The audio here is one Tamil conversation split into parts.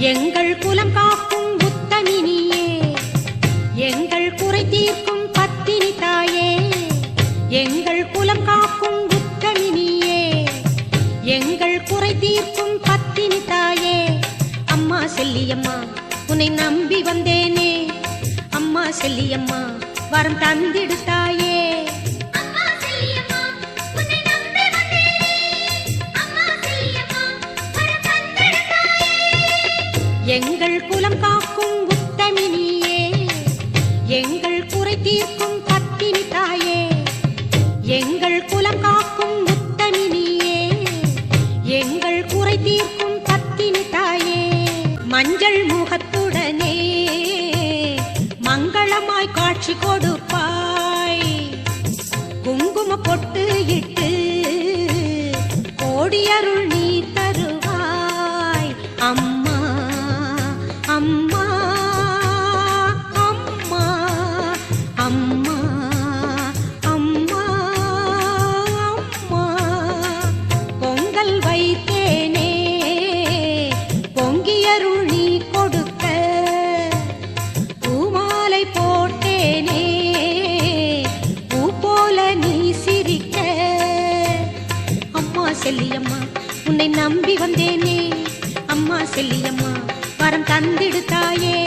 எங்கள் குலம் காக்கும் உத்தமினியே எங்கள் குறை தீர்க்கும் பத்தினி தாயே. எங்கள் குலம் காக்கும் உத்தமினியே எங்கள் குறை தீர்க்கும் பத்தினி தாயே. அம்மா செல்லியம்மா உன்னை நம்பி வந்தேனே. அம்மா செல்லியம்மா வரம் தந்திடு எங்கள் குலம் காக்கும் உத்தமினியே. எங்கள் குறை தீர்க்கும் பத்தினி தாயே. எங்கள் குலம் காக்கும் உத்தமினியே. எங்கள் குறை தீர்க்கும் பத்தினி தாயே. மஞ்சள் முகத்துடனே மங்களமாய் காட்சி கொடுப்பாய். குங்கும பொட்டு இட்டு பொங்கல் வைத்தேனே பொங்கியருளி கொடுக்க பூமாலை போட்டேனே பூ போல நீ சிரிக்க. அம்மா செல்லியம்மா உன்னை நம்பி வந்தேனே அம்மா செல்லியம்மா வரம் தந்திடுத்தாயே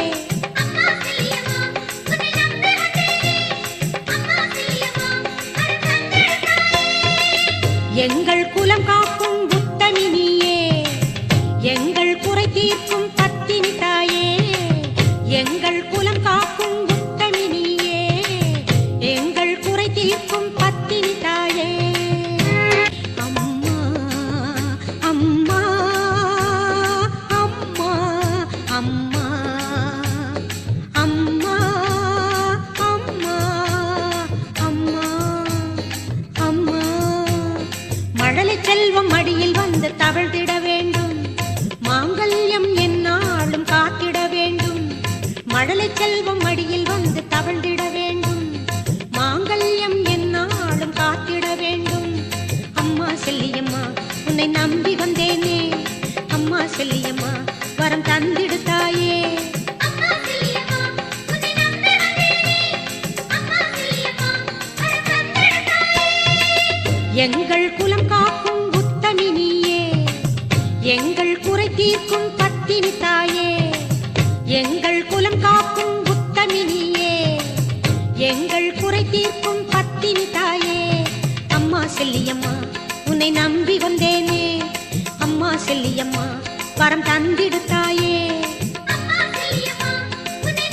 எங்கள் குலம் காக்கும் உத்தமினியே எங்கள் குறை தீர்க்கும் மழலை அடியில் வந்து தவழ்ந்திட வேண்டும். மாங்கல்யம் என்னாலும் காத்திட வேண்டும். மழலை செல்வம் அடியில் வந்து தவழ்ந்திட வேண்டும். மாங்கல்யம் என்னாலும் காத்திட வேண்டும். அம்மா செல்லியம்மா உன்னை நம்பி வந்தேனே. அம்மா செல்லியம்மா வரம் தந்திடு தாயே. எங்கள் குலம் காக்கும் உத்தமினியே எங்கள் குறை தீர்க்கும் பத்தினி தாயே எங்கள் குலம் காக்கும் உத்தமினியே எங்கள் குறை தீர்க்கும் பத்தினி தாயே. அம்மா செல்லியம்மா உன்னை நம்பி வந்தேனே. அம்மா செல்லியம்மா வரம் தந்திடு தாயே. அம்மா செல்லியம்மா உன்னை